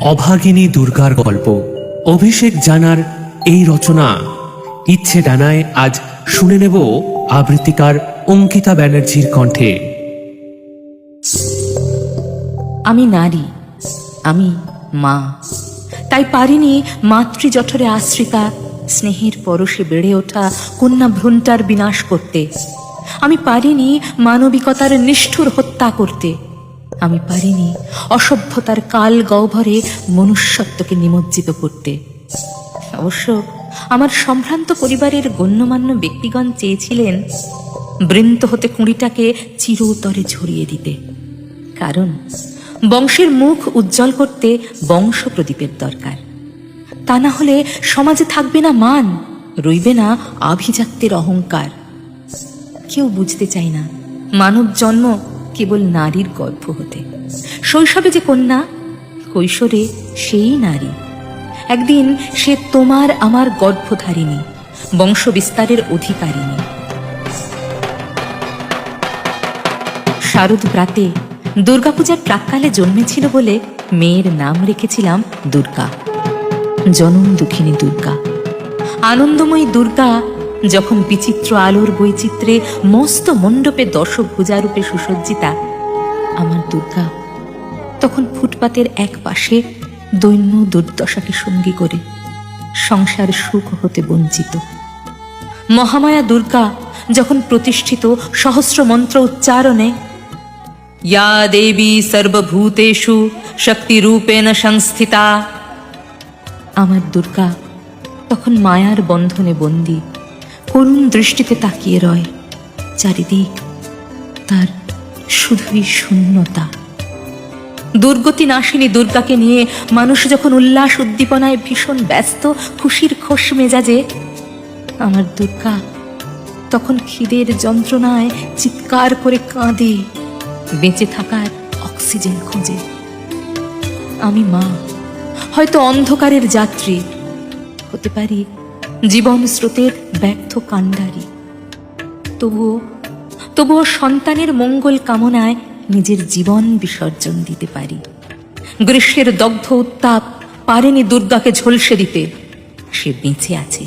অভাগিনী দুর্গার গল্প। অভিষেক জানার এই রচনা। ইচ্ছে ডানায় আজ শুনে নেব আবৃত্তিকার অঙ্কিতা ব্যানার্জির কণ্ঠে। আমি নারী, আমি মা। তাই পারিনি মাতৃ জঠরে আশ্রিতা, স্নেহের পরশে বেড়ে ওঠা কন্যা ভ্রূণটার বিনাশ করতে। আমি পারিনি মানবিকতার নিষ্ঠুর হত্যা করতে। আমি পারিনি অসভ্যতার কাল গহ্বরে মনুষ্যত্বকে নিমজ্জিত করতে। অবশ্য আমার সম্ভ্রান্ত পরিবারের গণ্যমান্য ব্যক্তিগণ চেয়েছিলেন বৃন্ত হতে কুঁড়িটাকে চিরতরে ঝরিয়ে দিতে। কারণ বংশের মুখ উজ্জ্বল করতে বংশ প্রদীপের দরকার। তা না হলে সমাজে থাকবে না মান, রইবে না আভিজাত্যের অহংকার। কেউ বুঝতে চায় না, মানব জন্ম কেবল নারীর গর্ভ হতে। শৈশবে যে কন্যা, কৈশোরে সেই নারী। একদিন সে তোমার আমার গর্ভধারিণী বংশ বিস্তারের অধিকারিণী। শারদ প্রাতে দুর্গাপূজার প্রাককালে জন্মেছিল বলে মেয়ের নাম রেখেছিলাম দুর্গা। জনম দুঃখিনী দুর্গা। আনন্দময়ী দুর্গা যখন বিচিত্র আলোর বৈচিত্র্যে মস্ত মণ্ডপে দশভুজারূপে সুসজ্জিতা, আমার দুর্গা তখন ফুটপাতের এক পাশে দৈন্য দুর্দশাকে সঙ্গী করে সংসার সুখ হতে বঞ্চিত। মহামায়া দুর্গা যখন প্রতিষ্ঠিত সহস্র মন্ত্র উচ্চারণে या দেবী সর্বভূতেষু শক্তিরূপেণ সংস্থিতা আমার দুর্গা তখন মায়ার বন্ধনে বন্দি। করুণ দৃষ্টিতে তাকিয়ে রয়। চারিদিক তার শুধুই শূন্যতা। দুর্গতি নাশিনী দুর্গাকে নিয়ে মানুষ যখন উল্লাস উদ্দীপনায় ভীষণ ব্যস্ত, খুশির খোশ মেজাজে, আমার দুর্গা তখন খিদের যন্ত্রণায় চিৎকার করে কাঁদে, বেঁচে থাকার অক্সিজেন খোঁজে। আমি মা, হয়তো অন্ধকারের যাত্রী, হতে পারি জীবন স্রোতের ব্যর্থ কাণ্ডারি। তবুও তবুও সন্তানের মঙ্গল কামনায় নিজের জীবন বিসর্জন দিতে পারি। গ্রীষ্মের দগ্ধ উত্তাপ পারেনি দুর্গাকে ঝলসে দিতে, সে বেঁচে আছে।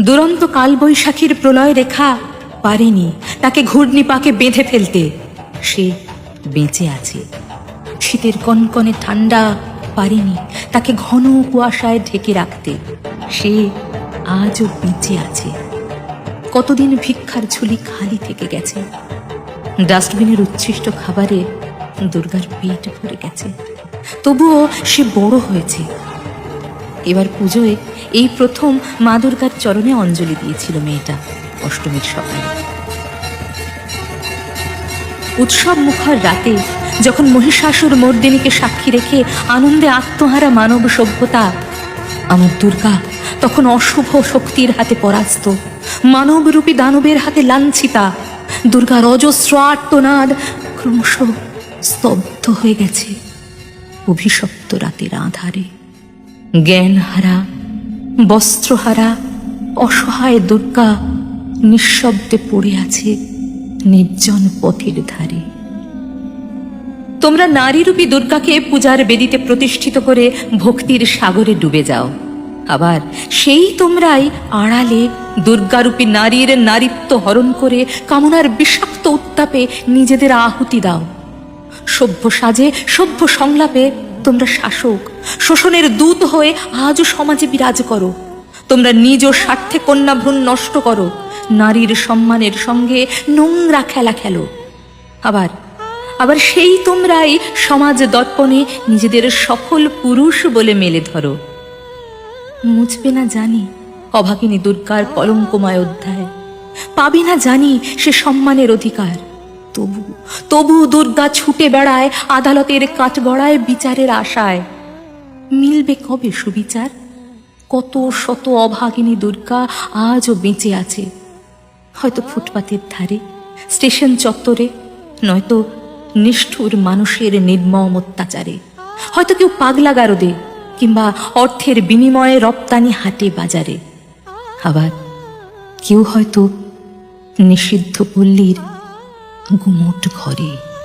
দুরন্ত কালবৈশাখীর প্রলয় রেখা পারেনি তাকে ঘূর্ণিপাকে বেঁধে ফেলতে, সে বেঁচে আছে। শীতের কনকনে ঠান্ডা পারেনি তাকে ঘন কুয়াশায় ঢেকে রাখতে। সে আজও বেঁচে আছে। কতদিন ভিক্ষার ঝুলি খালি থেকে গেছে। ডাস্টবিনের উচ্ছিষ্ট খাবারে দুর্গার পেট ভরে গেছে। তবুও সে বড় হয়েছে। এবার পুজোয় এই প্রথম মা দুর্গার চরণে অঞ্জলি দিয়েছিল মেয়েটা অষ্টমীর সকালে। উৎসব মুখর রাতে যখন মহিষাসুর মর্দিনীকে সাক্ষী রেখে আনন্দে আত্মহারা মানব সভ্যতা, আমার দুর্গা তখন অশুভ শক্তির হাতে পরাস্ত। মানবরূপী দানবের হাতে লাঞ্ছিতা। দুর্গার অজস্র আর্তনাদ ক্রমশ স্তব্ধ হয়ে গেছে অভিশপ্ত রাতের আধারে। জ্ঞানহারা, বস্ত্রহারা, অসহায় দুর্গা নিঃশব্দে পড়ে আছে নির্জন পথের ধারে। তোমরা নারীরূপী দুর্গাকে পূজার বেদিতে প্রতিষ্ঠিত করে ভক্তির সাগরে ডুবে যাও। আবার সেই তোমরাই আড়ালে দুর্গারূপী নারীর নারীত্ব হরণ করে কামনার বিষাক্ত উত্তাপে নিজেদের আহুতি দাও। সভ্য সাজে, সভ্য সংলাপে তোমরা শাসক, শোষণের দূত হয়ে আজও সমাজে বিরাজ করো। তোমরা নিজ স্বার্থে কন্যা ভ্রূণ নষ্ট করো। নারীর সম্মানের সঙ্গে নোংরা খেলা খেলো। আবার আবার সেই তোমরাই সমাজ দর্পণে নিজেদের সফল পুরুষ বলে মেলে ধরো। মুছবে না জানি অভাগিনী দুর্গার কলঙ্কময় অধ্যায়। পাবে না জানি সে সম্মানের অধিকার। তবু তবু দুর্গা ছুটে বেড়ায় আদালতের কাঠগড়ায় বিচারের আশায়। মিলবে কবে সুবিচার? কত শত অভাগিনী দুর্গা আজও বেঁচে আছে। হয়তো ফুটপাতের ধারে, স্টেশন চত্বরে, নয়তো নিষ্ঠুর মানুষের নির্মম অত্যাচারে। হয়তো কেউ পাগলা গারদে কিংবা অর্থের বিনিময়ে রপ্তানি হাটে বাজারে। আবার কেউ হয়তো নিষিদ্ধ পল্লীর গুমোট ঘরে।